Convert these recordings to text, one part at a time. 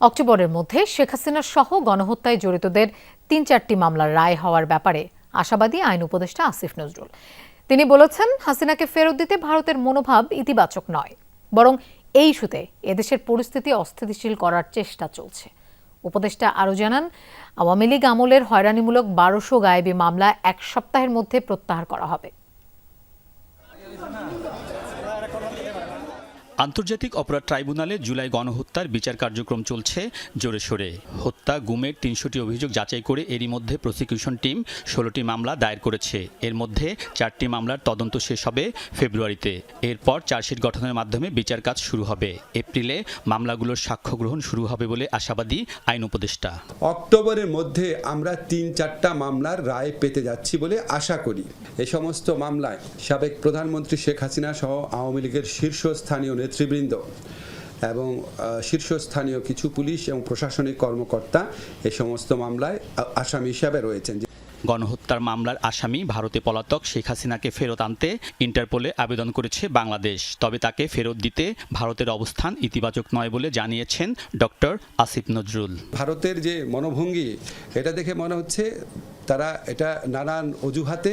অক্টোবরের মধ্যে শেখ হাসিনা সহ গণহত্যায় জড়িতদের তিন চারটি মামলার রায় হওয়ার ব্যাপারে আশাবাদী আইন উপদেষ্টা আসিফ নজরুল। তিনি বলেছেন, হাসিনাকে ফেরত দিতে ভারতের মনোভাব ইতিবাচক নয়, বরং এই ইস্যুতে এদেশের পরিস্থিতি অস্থিতিশীল করার চেষ্টা চলছে। উপদেষ্টা আরও জানান, আওয়ামী লীগ আমলের হয়রানিমূলক বারোশো গায়েবী মামলা এক সপ্তাহের মধ্যে প্রত্যাহার করা হবে। আন্তর্জাতিক অপরাধ ট্রাইব্যুনালে জুলাই গণহত্যার বিচার কার্যক্রম চলছে জোরে সোরে। হত্যা, গুমের তিনশোটি অভিযোগ যাচাই করে এরই মধ্যে প্রসিকিউশন টিম ষোলোটি মামলা দায়ের করেছে। এর মধ্যে চারটি মামলার তদন্ত শেষ হবে ফেব্রুয়ারিতে। এরপর চার্জশিট গঠনের মাধ্যমে বিচার কাজ শুরু হবে। এপ্রিলে মামলাগুলোর সাক্ষ্য গ্রহণ শুরু হবে বলে আশাবাদী আইন উপদেষ্টা। অক্টোবরের মধ্যে আমরা তিন চারটা মামলার রায় পেতে যাচ্ছি বলে আশা করি। এ সমস্ত মামলায় সাবেক প্রধানমন্ত্রী শেখ হাসিনা সহ আওয়ামী লীগের শীর্ষস্থানীয় নেতৃবৃন্দ এবং শীর্ষস্থানীয় কিছু পুলিশ এবং প্রশাসনিক কর্মকর্তা এ সমস্ত মামলায় আসামি হিসাবে রয়েছেন। গণহত্যার মামলার আসামি ভারতে পলাতক শেখ হাসিনাকে ফেরত আনতে ইন্টারপোলে আবেদন করেছে বাংলাদেশ। তবে তাকে ফেরত দিতে ভারতের অবস্থান ইতিবাচক নয় বলে জানিয়েছেন ডক্টর আসিফ নজরুল। ভারতের যে মনোভঙ্গি এটা দেখে মনে হচ্ছে তারা এটা নানান অজুহাতে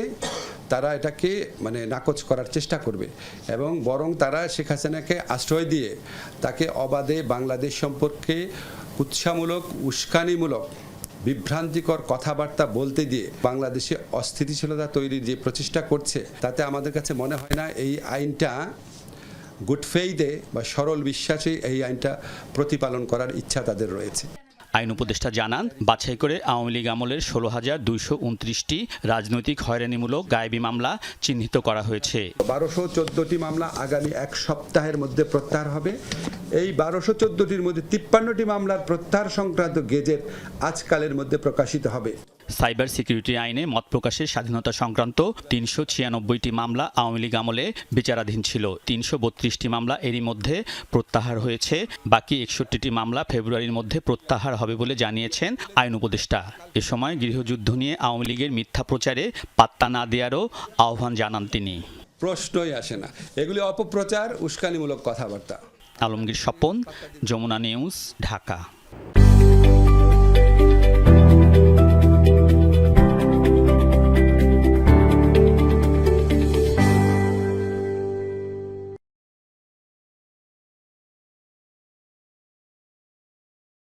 তারা এটাকে মানে নাকচ করার চেষ্টা করবে এবং বরং তারা শেখ হাসিনাকে আশ্রয় দিয়ে তাকে অবাধে বাংলাদেশ সম্পর্কে উৎসাহমূলক, উস্কানিমূলক, বিভ্রান্তিকর কথাবার্তা বলতে দিয়ে বাংলাদেশে অস্থিতিশীলতা তৈরির যে প্রচেষ্টা করছে, তাতে আমাদের কাছে মনে হয় না এই আইনটা গুড ফেইদে বা সরল বিশ্বাসে এই আইনটা প্রতিপালন করার ইচ্ছা তাদের রয়েছে। আইন উপদেষ্টা জানান, বাছাই করে আওয়ামী লীগ আমলের ষোলো হাজার দুইশো উনত্রিশটি রাজনৈতিক হয়রানিমূলক গায়েবি মামলা চিহ্নিত করা হয়েছে। বারোশো চোদ্দটি মামলা আগামী এক সপ্তাহের মধ্যে প্রত্যাহার হবে। এই বারোশো চোদ্দটির মধ্যে তিপ্পান্নটি মামলার প্রত্যাহার সংক্রান্ত গেজেট আজকালের মধ্যে প্রকাশিত হবে। সাইবার সিকিউরিটি আইনে মত প্রকাশের স্বাধীনতা সংক্রান্ত তিনশো ছিয়ানব্বইটি মামলা আওয়ামী লীগ আমলে বিচারাধীন ছিল। তিনশো বত্রিশটি মামলা এরই মধ্যে প্রত্যাহার হয়েছে। বাকি একষট্টিটি মামলা ফেব্রুয়ারির মধ্যে প্রত্যাহার হবে বলে জানিয়েছেন আইন উপদেষ্টা। এ সময় গৃহযুদ্ধ নিয়ে আওয়ামী লীগের মিথ্যা প্রচারে পাত্তা না দেওয়ারও আহ্বান জানান তিনি। প্রশ্নই আসে না। এগুলি অপপ্রচার উস্কানিমূলক কথাবার্তা। আলমগীর স্বপন যমুনা নিউজ ঢাকা।